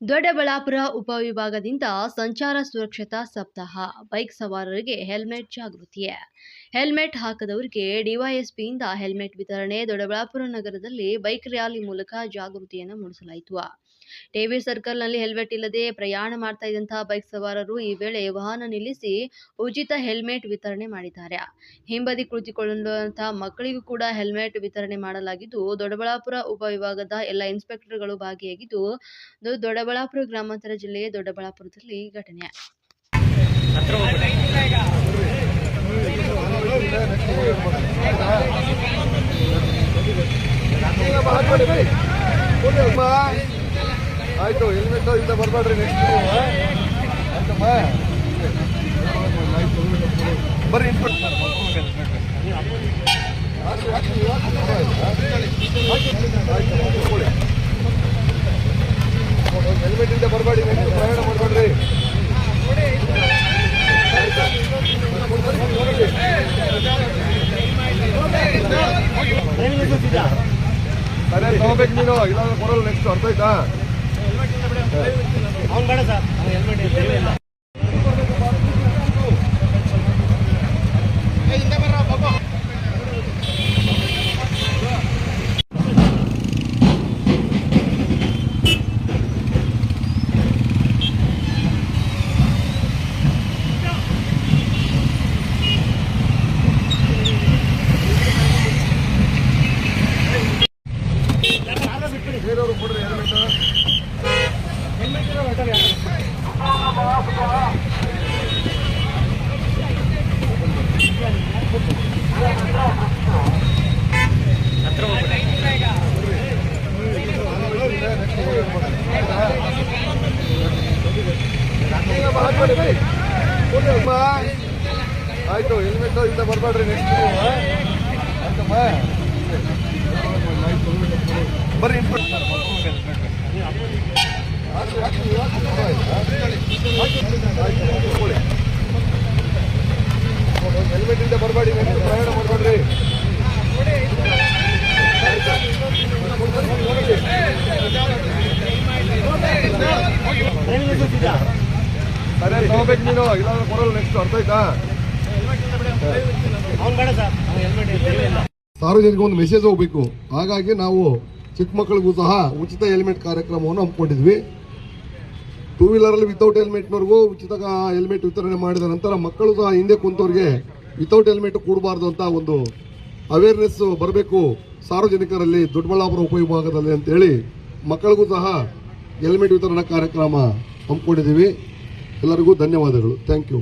ದೊಡ್ಡಬಳ್ಳಾಪುರ ಉಪವಿಭಾಗದಿಂದ ಸಂಚಾರ ಸುರಕ್ಷತಾ ಸಪ್ತಾಹ, ಬೈಕ್ ಸವಾರರಿಗೆ ಹೆಲ್ಮೆಟ್ ಜಾಗೃತಿ. ಹೆಲ್ಮೆಟ್ ಹಾಕದವರಿಗೆ ಡಿವೈಎಸ್ಪಿಯಿಂದ ಹೆಲ್ಮೆಟ್ ವಿತರಣೆ, ದೊಡ್ಡಬಳ್ಳಾಪುರ ನಗರದಲ್ಲಿ ಬೈಕ್ ರ್ಯಾಲಿ ಮೂಲಕ ಜಾಗೃತಿಯನ್ನು ಮೂಡಿಸಲಾಯಿತು. ಟಿವಿ ಸರ್ಕಲ್ನಲ್ಲಿ ಹೆಲ್ಮೆಟ್ ಇಲ್ಲದೆ ಪ್ರಯಾಣ ಮಾಡ್ತಾ ಇದ್ದಂತಹ ಬೈಕ್ ಸವಾರರು ಈ ವೇಳೆ ವಾಹನ ನಿಲ್ಲಿಸಿ ಉಚಿತ ಹೆಲ್ಮೆಟ್ ವಿತರಣೆ ಮಾಡಿದ್ದಾರೆ. ಹಿಂಬದಿ ಕುಳಿತುಕೊಳ್ಳುವಂತಹ ಮಕ್ಕಳಿಗೂ ಕೂಡ ಹೆಲ್ಮೆಟ್ ವಿತರಣೆ ಮಾಡಲಾಗಿದ್ದು, ದೊಡ್ಡಬಳ್ಳಾಪುರ ಉಪವಿಭಾಗದ ಎಲ್ಲ ಇನ್ಸ್ಪೆಕ್ಟರ್ಗಳು ಭಾಗಿಯಾಗಿದ್ದು ಇದು ದೊಡ್ಡಬಳ್ಳಾಪುರ ಗ್ರಾಮಾಂತರ ಜಿಲ್ಲೆಯ ದೊಡ್ಡಬಳ್ಳಾಪುರದಲ್ಲಿ ಘಟನೆ. ಆಯ್ತು ಹೆಲ್ಮೆಟ್ ಇಂದ ಬರಬೇಡ್ರಿ ನೆಕ್ಸ್ಟ್ ಆಯ್ತಮ್ಮ? ಬರ್ರಿ ಇನ್ಸ್ಪೆಕ್ಟರ್ ಸರಿ ತಗೋಬೇಕು ನೀನು. ಇಲ್ಲ ಕೊಡೋಲ್ಲ ನೆಕ್ಸ್ಟ್ ಅರ್ಥ ಆಯ್ತಾ? ಆಯ್ತು ಹೆಲ್ಮೆಟ್ ಇಂದ ಬರಬೇಡ್ರಿ ನೆಕ್ಸ್ಟ್ ಬರ್ರಿ ಹೆಲ್ಮೆಟ್ ಇಂದ ಬರಬೇಡಿ ನೆಕ್ಸ್ಟ್ ಪ್ರಯಾಣ ಮಾಡಬೇಡ್ರಿ. ನೀನು. ಇಲ್ಲಾಂದ್ರೆ ನೆಕ್ಸ್ಟ್ ಅರ್ಥ ಸಾರ್ವಜನಿಕ ಒಂದು ಮೆಸೇಜ್ ಹೋಗ್ಬೇಕು. ಹಾಗಾಗಿ ನಾವು ಚಿಕ್ಕ ಮಕ್ಕಳಿಗೂ ಸಹ ಉಚಿತ ಹೆಲ್ಮೆಟ್ ಕಾರ್ಯಕ್ರಮವನ್ನು ಹಮ್ಮಿಕೊಂಡಿದ್ವಿ. ಟೂ ವೀಲರಲ್ಲಿ ವಿತೌಟ್ ಹೆಲ್ಮೆಟ್ನವ್ರಿಗೂ ಉಚಿತ ಹೆಲ್ಮೆಟ್ ವಿತರಣೆ ಮಾಡಿದ ನಂತರ ಮಕ್ಕಳು ಸಹ ಹಿಂದೆ ಕುಂತವ್ರಿಗೆ ವಿತೌಟ್ ಹೆಲ್ಮೆಟ್ ಕೊಡಬಾರ್ದು ಅಂತ ಒಂದು ಅವೇರ್ನೆಸ್ ಬರಬೇಕು ಸಾರ್ವಜನಿಕರಲ್ಲಿ, ದೊಡ್ಡಬಳ್ಳಾಪುರ ಉಪವಿಭಾಗದಲ್ಲಿ ಅಂತೇಳಿ ಮಕ್ಕಳಿಗೂ ಸಹ ಹೆಲ್ಮೆಟ್ ವಿತರಣಾ ಕಾರ್ಯಕ್ರಮ ಹಮ್ಮಿಕೊಂಡಿದ್ದೀವಿ. ಎಲ್ಲರಿಗೂ ಧನ್ಯವಾದಗಳು. Thank you